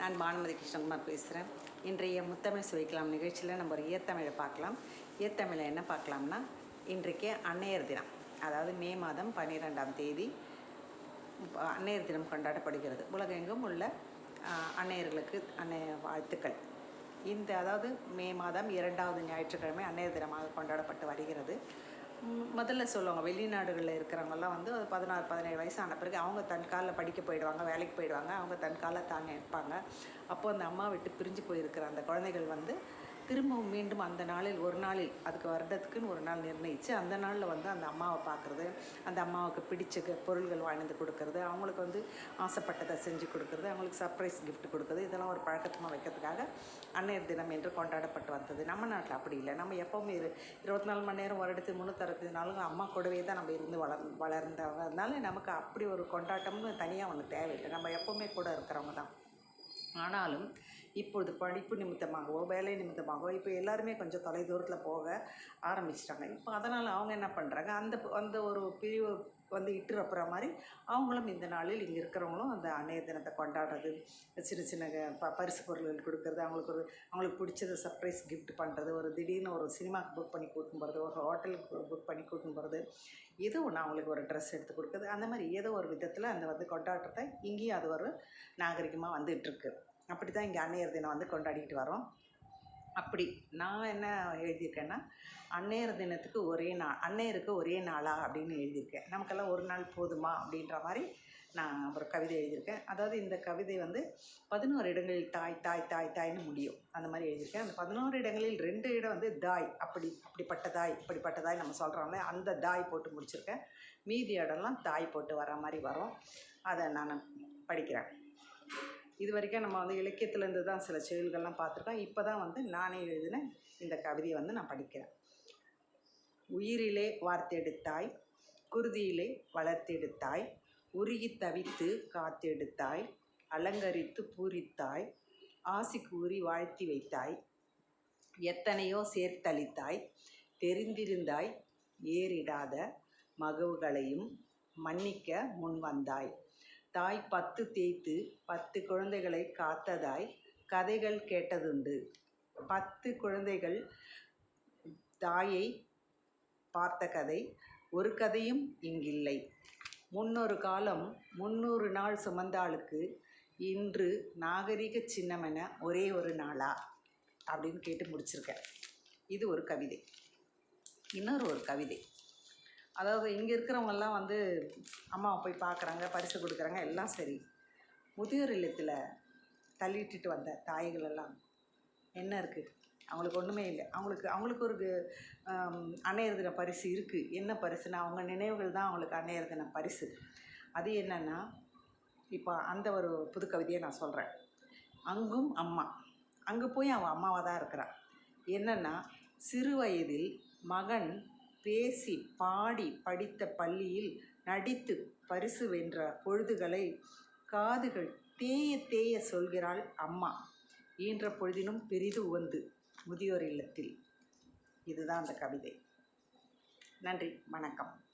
நான் பானுமதி கிருஷ்ணகுமார் பேசுகிறேன் இன்றைய முத்தமிழ் சுவைக்கலாம் நிகழ்ச்சியில் நம்ம ஒரு ஈர்த்தமிழை பார்க்கலாம். ஈர்த்தமிழை என்ன பார்க்கலாம்னா இன்றைக்கு அன்னையர் தினம் அதாவது மே மாதம் பன்னிரெண்டாம் தேதி அன்னையர் தினம் கொண்டாடப்படுகிறது. உலகெங்கும் உள்ள அன்னையர்களுக்கு அன்னைய வாழ்த்துக்கள். இந்த அதாவது மே மாதம் இரண்டாவது ஞாயிற்றுக்கிழமை அன்னையர் தினமாக கொண்டாடப்பட்டு வருகிறது. முதல்ல சொல்லுவாங்க வெளிநாடுகளில் இருக்கிறவங்கெல்லாம் வந்து ஒரு பதினாறு பதினேழு வயசு ஆன பிறகு அவங்க தன் காலில் படிக்க போயிடுவாங்க வேலைக்கு போயிடுவாங்க அவங்க தன் காலை தாங்க இருப்பாங்க அப்போது அந்த அம்மா விட்டு பிரிஞ்சு போயிருக்கிற அந்த குழந்தைகள் வந்து திரும்பவும் மீண்டும் அந்த நாளில் ஒரு நாளில் அதுக்கு வருடத்துக்குன்னு ஒரு நாள் நிர்ணயித்து அந்த நாளில் வந்து அந்த அம்மாவை பார்க்குறது அந்த அம்மாவுக்கு பிடிச்ச பொருள்கள் வாங்கிட்டு கொடுக்கறது அவங்களுக்கு வந்து ஆசைப்பட்டதை செஞ்சு கொடுக்கறது அவங்களுக்கு சர்ப்ரைஸ் கிஃப்ட் கொடுக்கறது இதெல்லாம் ஒரு பழக்கத்தமாக வைக்கிறதுக்காக அன்னையர் தினம் என்று கொண்டாடப்பட்டு வந்தது. நம்ம நாட்டில் அப்படி இல்லை. நம்ம எப்போவுமே இரு இருபத்தி நாலு மணி நேரம் வருடத்துக்கு முந்நூற்றறுபது நாளும் அம்மா கூடவே தான் நம்ம இருந்து வளர் வளர்ந்ததுனால நமக்கு அப்படி ஒரு கொண்டாட்டம்னு தனியாக ஒன்று தேவையில்லை. நம்ம எப்போவுமே கூட இருக்கிறவங்க தான். ஆனாலும் இப்பொழுது படிப்பு நிமித்தமாகவோ வேலை நிமித்தமாகவோ இப்போ எல்லாருமே கொஞ்சம் தொலைதூரத்தில் போக ஆரம்பிச்சிட்டாங்க. இப்போ அதனால் அவங்க என்ன பண்ணுறாங்க அந்த அந்த ஒரு பிரிவு வந்து இட்டுறப்புற மாதிரி அவங்களும் இந்த நாளில் இங்கே இருக்கிறவங்களும் அந்த அன்னைய தினத்தை கொண்டாடுறது சின்ன சின்ன ப பரிசு பொருள்கள் கொடுக்கறது அவங்களுக்கு ஒரு அவங்களுக்கு பிடிச்சத சர்ப்ரைஸ் கிஃப்ட் பண்ணுறது ஒரு திடீர்னு ஒரு சினிமாவுக்கு புக் பண்ணி கூட்டின்னு போகிறது ஒரு ஹோட்டலுக்கு புக் பண்ணி கூட்டின்னு போகிறது ஏதோ ஒன்று அவங்களுக்கு ஒரு ட்ரெஸ் எடுத்து கொடுக்குறது அந்த மாதிரி ஏதோ ஒரு விதத்தில் அந்த வந்து கொண்டாட்டத்தை இங்கேயும் அது ஒரு நாகரிகமாக வந்துகிட்ருக்கு அப்படி தான் இங்கே அன்னையர் தினம் வந்து கொண்டாடிக்கிட்டு வரோம். அப்படி நான் என்ன எழுதியிருக்கேன்னா அன்னையர் தினத்துக்கு ஒரே நாள் அன்னையருக்கு ஒரே நாளா அப்படின்னு எழுதியிருக்கேன். நமக்கெல்லாம் ஒரு நாள் போதுமா அப்படின்ற மாதிரி நான் ஒரு கவிதை எழுதியிருக்கேன். அதாவது இந்த கவிதை வந்து பதினோரு இடங்களில் தாய் தாய் தாய் தாய்னு முடியும். அந்த மாதிரி எழுதியிருக்கேன். அந்த பதினோரு இடங்களில் ரெண்டு இடம் வந்து தாய் அப்படி அப்படிப்பட்ட தாய் இப்படிப்பட்ட தாய் நம்ம சொல்கிறோம்ல அந்த தாய் போட்டு முடிச்சிருக்கேன். மீதி இடம்லாம் தாய் போட்டு வர மாதிரி வரும். அதை நான் படிக்கிறேன். இது வரைக்கும் நம்ம வந்து இலக்கியத்துலேருந்து தான் சில செயல்கள்லாம் பார்த்துருக்கோம். இப்போ தான் வந்து நானே எழுதின இந்த கவிதையை வந்து நான் படிக்கிறேன். உயிரிலே வார்த்தெடுத்தாய் குருதியிலே வளர்த்தெடுத்தாய் உருகி தவித்து காத்தெடுத்தாய் அலங்கரித்து பூரித்தாய் ஆசி கூறி வாழ்த்தி வைத்தாய் எத்தனையோ சேர்த்தளித்தாய் தெரிந்திருந்தாய் ஏறிடாத மகவுகளையும் மன்னிக்க முன் வந்தாய் தாய் பத்து தேய்த்து பத்து குழந்தைகளை காத்ததாய் கதைகள் கேட்டதுண்டு. பத்து குழந்தைகள் தாயை பார்த்த கதை ஒரு கதையும் இங்கில்லை. முன்னொரு காலம் முன்னூறு நாள் சுமந்தாளுக்கு இன்று நாகரிக சின்னமென ஒரே ஒரு நாளா? அப்படின்னு கேட்டு முடிச்சிருக்கேன். இது ஒரு கவிதை. இன்னொரு ஒரு கவிதை. அதாவது இங்கே இருக்கிறவங்கெல்லாம் வந்து அம்மாவை போய் பார்க்குறாங்க பரிசு கொடுக்குறாங்க எல்லாம் சரி. முதியோர் இல்லத்தில் தள்ளிட்டுட்டு வந்த தாய்கள் எல்லாம் என்ன இருக்குது அவங்களுக்கு ஒன்றுமே இல்லை. அவங்களுக்கு அவங்களுக்கு ஒரு அன்னையர் தின பரிசு இருக்குது என்ன பரிசுனா அவங்க நினைவுகள் தான் அவங்களுக்கு அன்னையர் தின பரிசு. அது என்னென்னா இப்போ அந்த ஒரு புது கவிதையை நான் சொல்கிறேன் அங்கும் அம்மா. அங்கே போய் அவன் அம்மாவாக தான் இருக்கிறான் என்னென்னா சிறு வயதில் மகன் பேசி பாடி படித்த பள்ளியில் நடித்து பரிசு வென்ற பொழுதுகளை காதுகள் தேய தேய சொல்கிறாள் அம்மா. ஈன்ற பொழுதினும் பெரிது உவந்து முதியோர் இல்லத்தில். இதுதான் அந்த கவிதை. நன்றி. வணக்கம்.